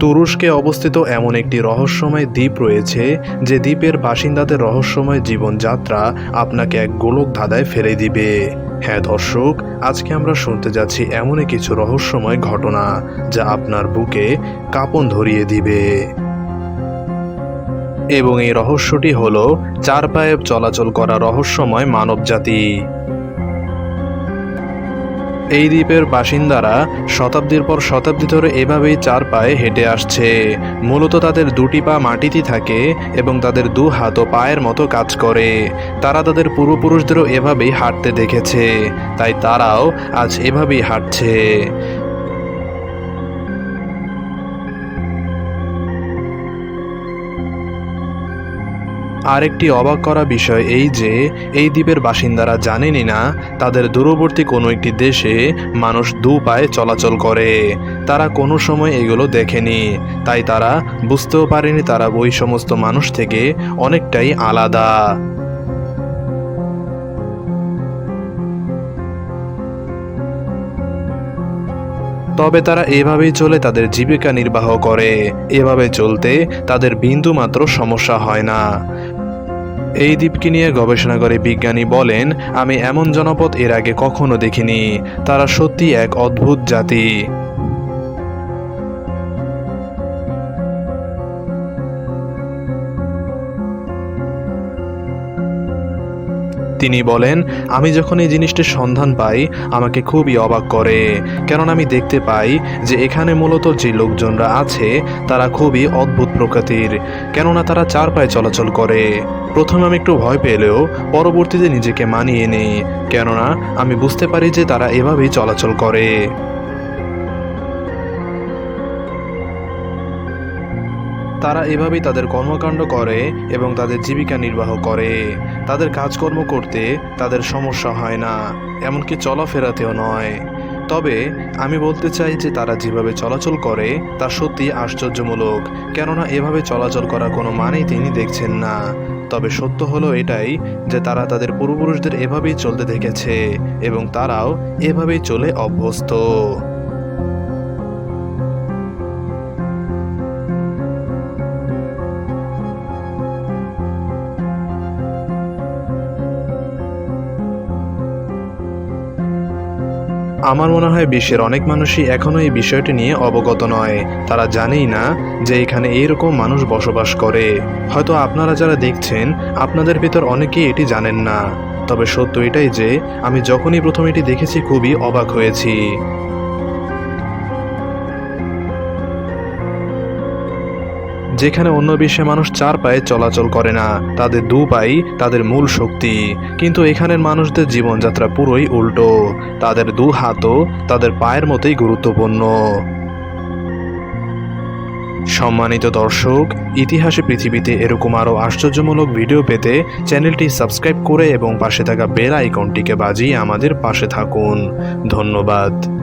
তুরস্কে অবস্থিত এমন একটি রহস্যময় দ্বীপ রয়েছে যে দ্বীপের বাসিন্দাদের রহস্যময় জীবনযাত্রা আপনাকে এক গোলক ধাঁধায় ফেলে দিবে। হ্যাঁ দর্শক, আজকে আমরা শুনতে যাচ্ছি এমনই কিছু রহস্যময় ঘটনা যা আপনার বুকে কাঁপন ধরিয়ে দিবে। এবং এই রহস্যটি হলো চার পায়ে চলাচল করা রহস্যময় মানবজাতি। এই দ্বীপের বাসিন্দারা শতাব্দীর পর শতাব্দী ধরে এভাবেই চার পায়ে হেঁটে আসছে। মূলত তাদের দুটি পা মাটিতে থাকে এবং তাদের দু হাত ও পায়ের মতো কাজ করে। তারা তাদের পূর্বপুরুষদেরও এভাবেই হাঁটতে দেখেছে। তাই তারাও আজ এভাবেই হাঁটছে। আরেকটি অবাক করা বিষয় এই যে, এই দ্বীপের বাসিন্দারা জানেনই না, তাদের দূরবর্তী কোনো একটি দেশে মানুষ দু পায়ে চলাচল করে। তারা কোনো সময় এগুলো দেখেনি। তাই তারা বুঝতেও পারেনি তারা ওই সমস্ত মানুষ থেকে অনেকটাই আলাদা। তবে তারা এভাবেই চলে তাদের জীবিকা নির্বাহ করে। এভাবে চলতে তাদের বিন্দু মাত্র সমস্যা হয় না। এই দ্বীপকে নিয়ে গবেষণা করে বিজ্ঞানী বলেন, আমি এমন জনপদ এর আগে কখনো দেখিনি। তারা সত্যি এক অদ্ভুত জাতি। তিনি বলেন, আমি যখন এই জিনিসটির সন্ধান পাই, আমাকে খুবই অবাক করে। কারণ আমি দেখতে পাই যে এখানে মূলত যে লোকজনরা আছে, তারা খুবই অদ্ভুত প্রকৃতির। কেননা তারা চার পায়ে চলাচল করে। প্রথমে আমি একটু ভয় পেলেও পরবর্তীতে নিজেকে মানিয়ে নেই। কেননা আমি বুঝতে পারি যে তারা এভাবেই চলাচল করে। তারা এভাবেই তাদের কর্মকাণ্ড করে এবং তাদের জীবিকা নির্বাহ করে। তাদের কাজকর্ম করতে তাদের সমস্যা হয় না, এমনকি চলাফেরাতেও নয়। তবে আমি বলতে চাই যে তারা যেভাবে চলাচল করে, তা সত্যি আশ্চর্যমূলক, কেননা এভাবে চলাচল করা কোনো মানেই তিনি দেখছেন না। তবে সত্য হলো এটাই যে তারা তাদের পূর্বপুরুষদের এভাবেই চলতে দেখেছে এবং তারাও এভাবেই চলে অভ্যস্ত। আমার মনে হয় বিশ্বের অনেক মানুষই এখনও এই বিষয়টি নিয়ে অবগত নয়। তারা জানেই না যে এখানে এইরকম মানুষ বসবাস করে। হয়তো আপনারা যারা দেখছেন, আপনাদের ভেতর অনেকেই এটি জানেন না। তবে সত্য এটাই যে, আমি যখনই প্রথম এটি দেখেছি খুবই অবাক হয়েছি। যেখানে অন্য বিশ্বে মানুষ চার পায়ে চলাচল করে না, তাদের দু পাই তাদের মূল শক্তি। কিন্তু এখানের মানুষদের জীবনযাত্রা পুরোই উল্টো। তাদের দু হাতও তাদের পায়ের মতোই গুরুত্বপূর্ণ। সম্মানিত দর্শক, ইতিহাসে পৃথিবীতে এরকম আরও আশ্চর্যমূলক ভিডিও পেতে চ্যানেলটি সাবস্ক্রাইব করে এবং পাশে থাকা বেল আইকনটিকে বাজিয়ে আমাদের পাশে থাকুন। ধন্যবাদ।